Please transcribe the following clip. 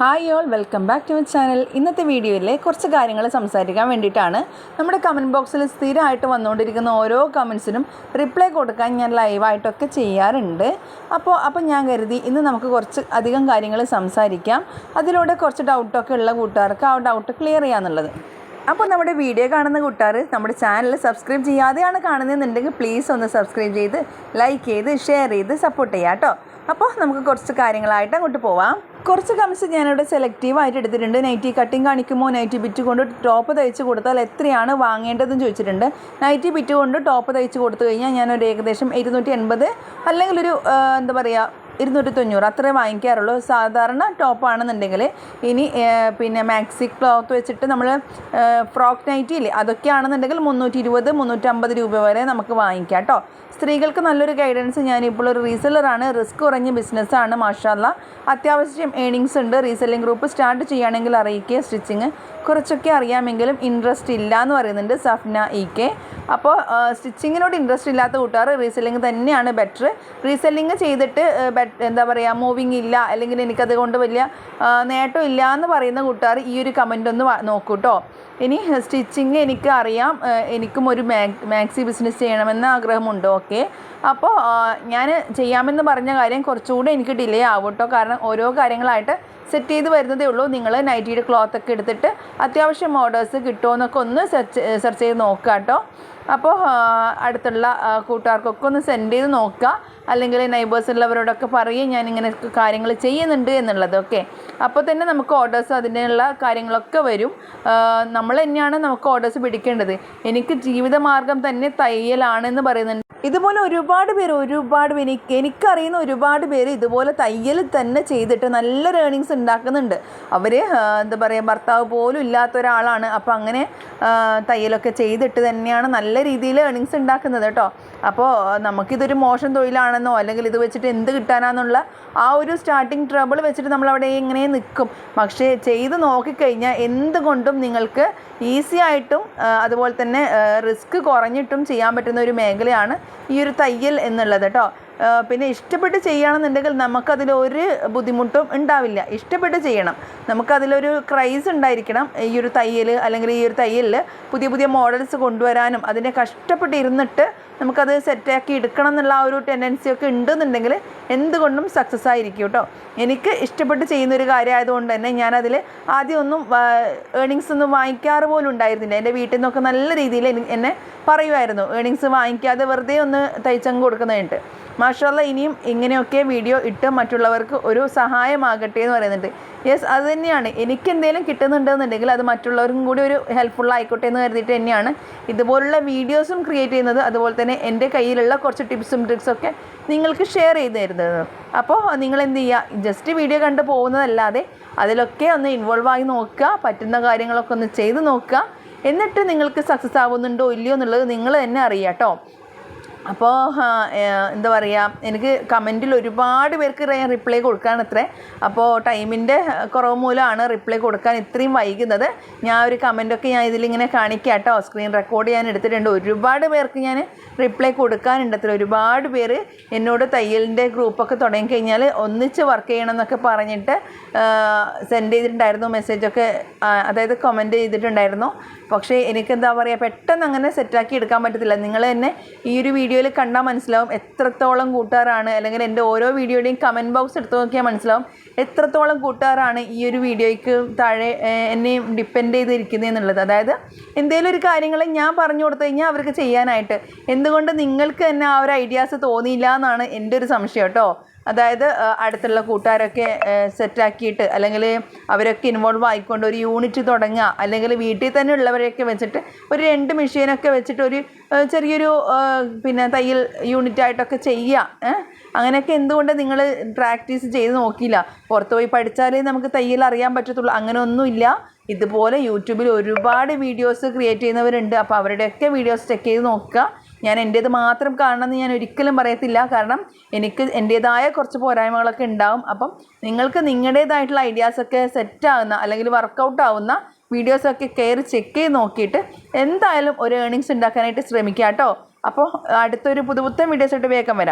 Hi all welcome back to my channel ഇന്നത്തെ വീഡിയോയിലെ കുറച്ച് കാര്യങ്ങൾ സംസാരിക്കാൻ വേണ്ടിയിട്ടാണ് നമ്മുടെ കമന്റ് ബോക്സിൽ സ്ഥിരമായിട്ട് വന്നുകൊണ്ടിരിക്കുന്ന ഓരോ കമൻസിനും റിപ്ലൈ കൊടുക്കാൻ ഞാൻ ലൈവായിട്ടൊക്കെ ചെയ്യാറുണ്ട്. അപ്പോൾ അപ്പോൾ ഞാൻ കരുതി ഇന്ന് നമുക്ക് കുറച്ച് അധികം കാര്യങ്ങൾ സംസാരിക്കാം. അതിലൂടെ കുറച്ച് ഡൗട്ടൊക്കെ ഉള്ള കൂട്ടുകാർക്ക് ആ ഡൗട്ട് ക്ലിയർ ചെയ്യാന്നുള്ളത്. അപ്പോൾ നമ്മുടെ വീഡിയോ കാണുന്ന കൂട്ടുകാർ നമ്മുടെ ചാനൽ സബ്സ്ക്രൈബ് ചെയ്യാതെയാണ് കാണുന്നതെന്നുണ്ടെങ്കിൽ പ്ലീസ് ഒന്ന് സബ്സ്ക്രൈബ് ചെയ്ത് ലൈക്ക് ചെയ്ത് ഷെയർ ചെയ്ത് സപ്പോർട്ട് ചെയ്യാം കേട്ടോ അപ്പോൾ നമുക്ക് കുറച്ച് കാര്യങ്ങളായിട്ട് അങ്ങോട്ട് പോവാം. കുറച്ച് കമ്മിസ് ഞാനിവിടെ സെലക്റ്റീവ് ആയിട്ട് എടുത്തിട്ടുണ്ട്. നൈറ്റി കട്ടിങ് കാണിക്കുമോ? നൈറ്റി ബിറ്റ് കൊണ്ട് ടോപ്പ് തയ്ച്ച് കൊടുത്താൽ എത്രയാണ് വാങ്ങേണ്ടതെന്ന് ചോദിച്ചിട്ടുണ്ട്. നൈറ്റി ബിറ്റ് കൊണ്ട് ടോപ്പ് തയ്ച്ച് കൊടുത്തു കഴിഞ്ഞാൽ ഞാനൊരു ഏകദേശം ഇരുന്നൂറ്റി എൺപത് അല്ലെങ്കിൽ ഒരു എന്താ പറയുക ഇരുന്നൂറ്റി തൊണ്ണൂറ് അത്രേ വാങ്ങിക്കാറുള്ളൂ. സാധാരണ ടോപ്പാണെന്നുണ്ടെങ്കിൽ ഇനി പിന്നെ മാക്സി ക്ലോത്ത് വെച്ചിട്ട് നമ്മൾ ഫ്രോക്ക് നൈറ്റി ഇല്ലേ അതൊക്കെയാണെന്നുണ്ടെങ്കിൽ മുന്നൂറ്റി ഇരുപത് മുന്നൂറ്റമ്പത് രൂപ വരെ നമുക്ക് വാങ്ങിക്കാം കേട്ടോ. സ്ത്രീകൾക്ക് നല്ലൊരു ഗൈഡൻസ് ഞാനിപ്പോൾ ഒരു റീസെല്ലറാണ് റിസ്ക് കുറഞ്ഞ ബിസിനസ്സാണ് മാഷാല്ല. അത്യാവശ്യം ഏണിങ്സ് ഉണ്ട്. റീസെല്ലിംഗ് ഗ്രൂപ്പ് സ്റ്റാർട്ട് ചെയ്യുകയാണെങ്കിൽ അറിയിക്കുക സ്റ്റിച്ചിങ് കുറച്ചൊക്കെ അറിയാമെങ്കിലും ഇൻട്രസ്റ്റ് ഇല്ല എന്ന് പറയുന്നുണ്ട് സഫ്ന ഇ കെ. അപ്പോൾ സ്റ്റിച്ചിങ്ങിനോട് ഇൻട്രസ്റ്റ് ഇല്ലാത്ത കൂട്ടുകാർ റീസെല്ലിംഗ് തന്നെയാണ് ബെറ്റർ റീസെല്ലിംഗ് ചെയ്തിട്ട് എന്താ പറയുക മൂവിങ് ഇല്ല അല്ലെങ്കിൽ എനിക്കത് കൊണ്ട് വലിയ നേട്ടം ഇല്ല എന്ന് പറയുന്ന കൂട്ടുകാർ ഈ ഒരു കമന്റ് ഒന്ന് നോക്കൂ കേട്ടോ ഇനി സ്റ്റിച്ചിങ് എനിക്ക് അറിയാം. എനിക്കും ഒരു മാക് മാക്സി ബിസിനസ് ചെയ്യണമെന്ന് ആഗ്രഹമുണ്ട്. ഓക്കെ അപ്പോൾ ഞാൻ ചെയ്യാമെന്ന് പറഞ്ഞ കാര്യം കുറച്ചുകൂടെ എനിക്ക് ഡിലേ ആവും കേട്ടോ കാരണം ഓരോ കാര്യങ്ങളായിട്ട് സെറ്റ് ചെയ്ത് വരുന്നതേ ഉള്ളൂ. നിങ്ങൾ നൈറ്റിയുടെ ക്ലോത്ത് ഒക്കെ എടുത്തിട്ട് അത്യാവശ്യം ഓർഡേഴ്സ് കിട്ടുമോ ഒന്ന് സെർച്ച് സെർച്ച് ചെയ്ത് നോക്കുക കേട്ടോ അപ്പോൾ അടുത്തുള്ള കൂട്ടുകാർക്കൊക്കെ ഒന്ന് സെൻഡ് ചെയ്ത് നോക്കുക അല്ലെങ്കിൽ നൈബേഴ്സുള്ളവരോടൊക്കെ പറയും ഇങ്ങനെ കാര്യങ്ങൾ ചെയ്യുന്നുണ്ട് എന്നുള്ളത്. ഓക്കെ. അപ്പോൾ തന്നെ നമുക്ക് ഓർഡേഴ്സ് അതിനുള്ള കാര്യങ്ങളൊക്കെ വരും. നമ്മൾ തന്നെയാണ് നമുക്ക് ഓർഡേഴ്സ് പിടിക്കേണ്ടത്. എനിക്ക് ജീവിതമാർഗം തന്നെ തയ്യലാണെന്ന് പറയുന്നുണ്ട്. ഇതുപോലെ ഒരുപാട് പേര് ഒരുപാട് പേര് എനിക്ക് എനിക്കറിയുന്ന ഒരുപാട് പേര് ഇതുപോലെ തയ്യൽ തന്നെ ചെയ്തിട്ട് നല്ല ഏണിങ്സ് ഉണ്ടാക്കുന്നുണ്ട്. അവർ എന്താ പറയുക ഭർത്താവ് പോലും ഇല്ലാത്ത ഒരാളാണ്. അപ്പോൾ അങ്ങനെ തയ്യലൊക്കെ ചെയ്തിട്ട് തന്നെയാണ് നല്ല രീതിയിൽ ഏണിങ്സ് ഉണ്ടാക്കുന്നത് കേട്ടോ. അപ്പോൾ നമുക്കിതൊരു മോശം തൊഴിലാണെന്നോ അല്ലെങ്കിൽ ഇത് വെച്ചിട്ട് എന്ത് കിട്ടാനാന്നുള്ള ആ ഒരു സ്റ്റാർട്ടിങ് ട്രബിൾ വെച്ചിട്ട് നമ്മൾ അവിടെ ഇങ്ങനെ നിൽക്കും പക്ഷേ ചെയ്ത് നോക്കിക്കഴിഞ്ഞാൽ എന്തുകൊണ്ടും നിങ്ങൾക്ക് ഈസി ആയിട്ടും അതുപോലെ തന്നെ റിസ്ക് കുറഞ്ഞിട്ടും ചെയ്യാൻ പറ്റുന്ന ഒരു മേഖലയാണ് ഈ ഒരു തയ്യൽ എന്നുള്ളത് കേട്ടോ പിന്നെ ഇഷ്ടപ്പെട്ട് ചെയ്യുകയാണെന്നുണ്ടെങ്കിൽ നമുക്കതിൽ ഒരു ബുദ്ധിമുട്ടും ഉണ്ടാവില്ല. ഇഷ്ടപ്പെട്ട് ചെയ്യണം. നമുക്കതിലൊരു ക്രൈസ് ഉണ്ടായിരിക്കണം. ഈ ഒരു തയ്യൽ അല്ലെങ്കിൽ ഈ ഒരു തയ്യലിൽ പുതിയ പുതിയ മോഡൽസ് കൊണ്ടുവരാനും അതിനെ കഷ്ടപ്പെട്ട് ഇരുന്നിട്ട് നമുക്കത് സെറ്റാക്കി എടുക്കണം എന്നുള്ള ആ ഒരു ടെൻഡൻസി ഒക്കെ ഉണ്ടെന്നുണ്ടെങ്കിൽ എന്തുകൊണ്ടും സക്സസ് ആയിരിക്കും കേട്ടോ. എനിക്ക് ഇഷ്ടപ്പെട്ട് ചെയ്യുന്ന ഒരു കാര്യമായതുകൊണ്ട് തന്നെ ഞാനതിൽ ആദ്യമൊന്നും ഏണിങ്സ് ഒന്നും വാങ്ങിക്കാറ് പോലും ഉണ്ടായിരുന്നില്ല. എന്റെ വീട്ടിൽ നിന്നൊക്കെ നല്ല രീതിയിൽ എന്നെ പറയുമായിരുന്നു. ഏണിങ്സ് വാങ്ങിക്കാതെ വെറുതെ ഒന്ന് തയ്ച്ചങ്ങ് കൊടുക്കുന്നതായിട്ട്. മാഷല്ല ഇനിയും ഇങ്ങനെയൊക്കെ വീഡിയോ ഇട്ട് മറ്റുള്ളവർക്ക് ഒരു സഹായമാകട്ടെ എന്ന് പറയുന്നുണ്ട്. യെസ് അത് തന്നെയാണ്. എനിക്ക് എന്തെങ്കിലും കിട്ടുന്നുണ്ടെന്നുണ്ടെങ്കിൽ അത് മറ്റുള്ളവർക്കും കൂടി ഒരു ഹെൽപ്ഫുൾ ആയിക്കോട്ടെ എന്ന് കരുതിയിട്ട് തന്നെയാണ്. ഇതുപോലുള്ള വീഡിയോസും ക്രിയേറ്റ് ചെയ്യുന്നത് അതുപോലെ തന്നെ എന്റെ കയ്യിലുള്ള കുറച്ച് ടിപ്സും ട്രിക്സൊക്കെ നിങ്ങൾക്ക് ഷെയർ ചെയ്ത് തരുന്നത് അപ്പോൾ നിങ്ങൾ എന്ത് ചെയ്യുക ജസ്റ്റ് വീഡിയോ കണ്ട് പോകുന്നതല്ലാതെ അതിലൊക്കെ ഒന്ന് ഇൻവോൾവ് ആയി നോക്കുക പറ്റുന്ന കാര്യങ്ങളൊക്കെ ഒന്ന് ചെയ്ത് നോക്കുക. എന്നിട്ട് നിങ്ങൾക്ക് സക്സസ് ആവുന്നുണ്ടോ ഇല്ലയോ എന്നുള്ളത് നിങ്ങൾ തന്നെ അറിയാം കേട്ടോ അപ്പോൾ എന്താ പറയുക എനിക്ക് കമന്റിൽ ഒരുപാട് പേർക്ക് റിപ്ലൈ കൊടുക്കാൻ അത്രേ അപ്പോൾ ടൈമിന്റെ കുറവ് മൂലമാണ് റിപ്ലൈ കൊടുക്കാൻ ഇത്രയും വൈകുന്നത്. ഞാൻ ഒരു കമന്റൊക്കെ ഞാൻ ഇതിലിങ്ങനെ കാണിക്കാം കേട്ടോ സ്ക്രീൻ റെക്കോർഡ് ചെയ്യാൻ എടുത്തിട്ടുണ്ട്. ഒരുപാട് പേർക്ക് ഞാൻ റിപ്ലൈ കൊടുക്കാനുണ്ട് അത്ര ഒരുപാട് പേര് എന്നോട് തയ്യലിന്റെ ഗ്രൂപ്പൊക്കെ തുടങ്ങിക്കഴിഞ്ഞാൽ ഒന്നിച്ച് വർക്ക് ചെയ്യണം എന്നൊക്കെ പറഞ്ഞിട്ട് സെൻഡ് ചെയ്തിട്ടുണ്ടായിരുന്നു. മെസ്സേജൊക്കെ അതായത് കമന്റ് ചെയ്തിട്ടുണ്ടായിരുന്നു. പക്ഷേ എനിക്കെന്താ പറയുക പെട്ടെന്ന് അങ്ങനെ സെറ്റാക്കി എടുക്കാൻ പറ്റത്തില്ല. നിങ്ങൾ തന്നെ ഈ ഒരു വീഡിയോയിൽ കണ്ടാൽ മനസ്സിലാവും എത്രത്തോളം കൂട്ടുകാരാണ് അല്ലെങ്കിൽ എന്റെ ഓരോ വീഡിയോയുടെയും കമന്റ് ബോക്സ് എടുത്ത് നോക്കിയാൽ മനസ്സിലാവും എത്രത്തോളം കൂട്ടുകാരാണ് ഈ ഒരു വീഡിയോയ്ക്ക് താഴെ എന്നെ എന്നെയും ഡിപ്പെൻഡ് ചെയ്തിരിക്കുന്നത് എന്നുള്ളത്. അതായത് എന്തെങ്കിലും ഒരു കാര്യങ്ങൾ ഞാൻ പറഞ്ഞു കൊടുത്തു കഴിഞ്ഞാൽ അവർക്ക് ചെയ്യാനായിട്ട്. എന്തുകൊണ്ട് നിങ്ങൾക്ക് തന്നെ ആ ഒരു ഐഡിയാസ് തോന്നിയില്ല എന്നാണ് എന്റെ ഒരു സംശയം കേട്ടോ. അതായത് അടുത്തുള്ള കൂട്ടുകാരൊക്കെ സെറ്റാക്കിയിട്ട് അല്ലെങ്കിൽ അവരൊക്കെ ഇൻവോൾവ് ആയിക്കൊണ്ട് ഒരു യൂണിറ്റ് തുടങ്ങുക. അല്ലെങ്കിൽ വീട്ടിൽ തന്നെ ഉള്ളവരെയൊക്കെ വെച്ചിട്ട് ഒരു രണ്ട് മെഷീനൊക്കെ വെച്ചിട്ട് ഒരു ചെറിയൊരു പിന്നെ തയ്യൽ യൂണിറ്റ് ആയിട്ടൊക്കെ ചെയ്യുക? അങ്ങനെയൊക്കെ എന്തുകൊണ്ട് നിങ്ങൾ പ്രാക്ടീസ് ചെയ്ത് നോക്കിയില്ല? പുറത്ത് പോയി പഠിച്ചാലേ നമുക്ക് തയ്യൽ അറിയാൻ പറ്റത്തുള്ളൂ. അങ്ങനെ ഒന്നുമില്ല ഇതുപോലെ യൂട്യൂബിൽ ഒരുപാട് വീഡിയോസ് ക്രിയേറ്റ് ചെയ്യുന്നവരുണ്ട്. അപ്പോൾ അവരുടെയൊക്കെ വീഡിയോസ് ചെക്ക് ചെയ്ത് നോക്കുക. ഞാൻ എന്റേത് മാത്രം കാണണമെന്ന് ഞാൻ ഒരിക്കലും പറയത്തില്ല. കാരണം എനിക്ക് എന്റേതായ കുറച്ച് പോരായ്മകളൊക്കെ ഉണ്ടാവും. അപ്പം നിങ്ങൾക്ക് നിങ്ങളുടേതായിട്ടുള്ള ഐഡിയാസൊക്കെ സെറ്റ് ആവുന്ന അല്ലെങ്കിൽ വർക്കൗട്ട് ആവുന്ന വീഡിയോസൊക്കെ കയറി ചെക്ക് ചെയ്ത് നോക്കിയിട്ട് എന്തായാലും ഒരു ഏണിങ്സ് ഉണ്ടാക്കാനായിട്ട് ശ്രമിക്കുക കേട്ടോ അപ്പോൾ അടുത്തൊരു പുതുപുത്തൻ വീഡിയോസ് ആയിട്ട് വേഗം വരാം.